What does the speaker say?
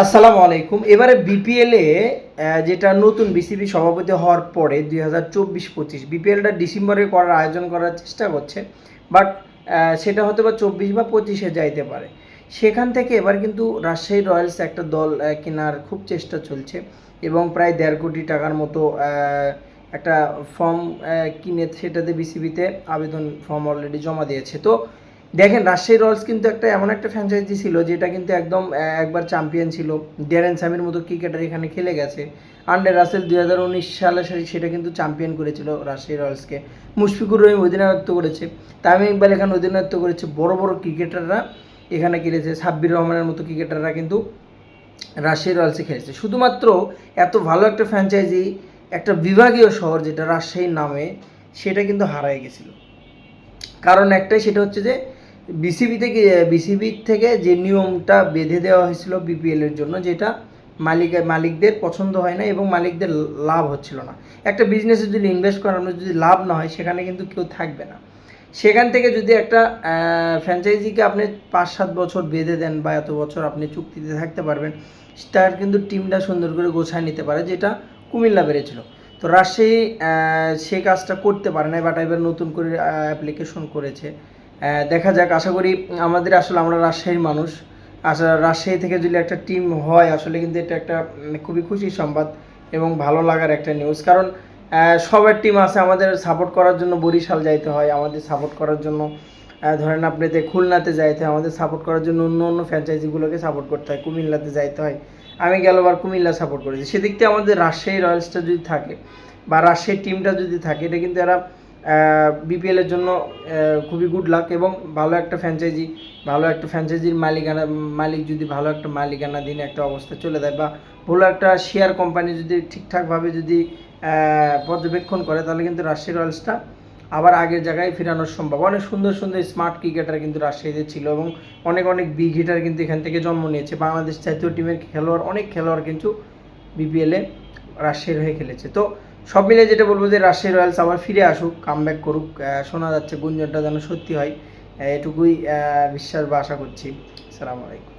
আসসালামু আলাইকুম। এবারে বিপিএলে যেটা নতুন বিসিবি সভাপতি হওয়ার পরে দুই হাজার চব্বিশ পঁচিশ বিপিএলটা ডিসেম্বরে করার আয়োজন করার চেষ্টা করছে, বাট সেটা হয়তো বা চব্বিশ বা পঁচিশে যাইতে পারে। সেখান থেকে এবার কিন্তু রাজশাহী রয়্যালস একটা দল কেনার খুব চেষ্টা চলছে এবং প্রায় দেড় কোটি টাকার মতো একটা ফর্ম কিনে সেটাতে বিসিবিতে আবেদন ফর্ম অলরেডি জমা দিয়েছে। তো দেখেন, রাজশাহী রয়্যালস কিন্তু একটা এমন একটা ফ্র্যাঞ্চাইজি ছিল যেটা কিন্তু একদম একবার চ্যাম্পিয়ন ছিল। ড্যারেন স্যামির মতো ক্রিকেটার এখানে খেলে গেছে। আন্ডার রাসেল দুই হাজার উনিশ সালে সেটা কিন্তু চ্যাম্পিয়ন করেছিল রাজশাহী রয়্যালসকে। মুশফিকুর রহিম অধিনায়ত্ব করেছে। তামিম ইকবাল এখানে অধিনায়ত্ব করেছে। বড় বড় ক্রিকেটাররা এখানে খেলেছে। সাব্বির রহমানের মতো ক্রিকেটাররা কিন্তু রাজশাহী রয়্যালসে খেলেছে। শুধুমাত্র এত ভালো একটা ফ্র্যাঞ্চাইজি একটা বিভাগীয় শহর যেটা রাজশাহীর নামে, সেটা কিন্তু হারায় গেছিল। কারণ একটাই, সেটা হচ্ছে যে বিসিবি থেকে বিসিবি থেকে যে নিয়মটা বেঁধে দেওয়া হয়েছিল বিপিএল এর জন্য, যেটা মালিক, মালিকদের পছন্দ হয় না এবং মালিকদের লাভ হচ্ছিল না। একটা বিজনেসে যদি ইনভেস্ট আপনার যদি লাভ না হয়, সেখানে কিন্তু কেউ থাকবে না। সেখান থেকে যদি একটা ফ্র্যাঞ্চাইজিকে আপনি পাঁচ সাত বছর বেঁধে দেন বা এত বছর আপনি চুক্তিতে থাকতে পারবেন, তার কিন্তু টিমটা সুন্দর করে গোছায় নিতে পারে, যেটা কুমিল্লা বেড়েছিল। তো রাজশাহী সেই কাজটা করতে পারে না বাট এবার নতুন করে অ্যাপ্লিকেশন করেছে। দেখা যাক, আশা করি আমাদের আসলে আমরা রাজশাহীর মানুষ। আসলে রাজশাহী থেকে যদি একটা টিম হয়, আসলে কিন্তু এটা একটা খুবই খুশির সংবাদ এবং ভালো লাগার একটা নিউজ কারণ সবার টিম আছে, আমাদের সাপোর্ট করার জন্য বরিশাল যাইতে হয়, আমাদের সাপোর্ট করার জন্য ধরেন আপনাতে খুলনাতে যাইতে হয়, আমাদের সাপোর্ট করার জন্য অন্য অন্য ফ্র্যাঞ্চাইজিগুলোকে সাপোর্ট করতে হয়, কুমিল্লাতে যাইতে হয়। আমি গেলবার কুমিল্লা সাপোর্ট করেছি। সেদিক থেকে আমাদের রাজশাহী রয়্যালসটা যদি থাকে বা রাজশাহীর টিমটা যদি থাকে, এটা কিন্তু এরা বিপিএল এর জন্য খুবই গুড লাক এবং ভালো একটা ফ্র্যাঞ্চাইজি ভালো একটা ফ্র্যাঞ্চাইজির মালিকানা, মালিক যদি ভালো একটা মালিকানা দিন একটা অবস্থা চলে দেয় বা ভালো একটা শেয়ার কোম্পানি যদি ঠিকঠাকভাবে যদি পর্যবেক্ষণ করে, তাহলে কিন্তু রাজশাহী রয়্যালসটা আবার আগের জায়গায় ফেরানো সম্ভব। অনেক সুন্দর সুন্দর স্মার্ট ক্রিকেটার কিন্তু রাজশাহীতে ছিল এবং অনেক অনেক বিগ হিটার কিন্তু এখান থেকে জন্ম নিয়েছে। বাংলাদেশ জাতীয় টিমের খেলোয়াড়, অনেক খেলোয়াড় কিন্তু বিপিএলে রাজশাহীর হয়ে খেলেছে। তো সব মিলে যেটা বলব যে রাজশাহী রয়্যালস আবার ফিরে আসুক কামব্যাক করুক শোনা যাচ্ছে গুঞ্জনটা যেন সত্যি হয় এটুকুই বিশ্বাস বা আশা করছি। সালাম আলাইকুম।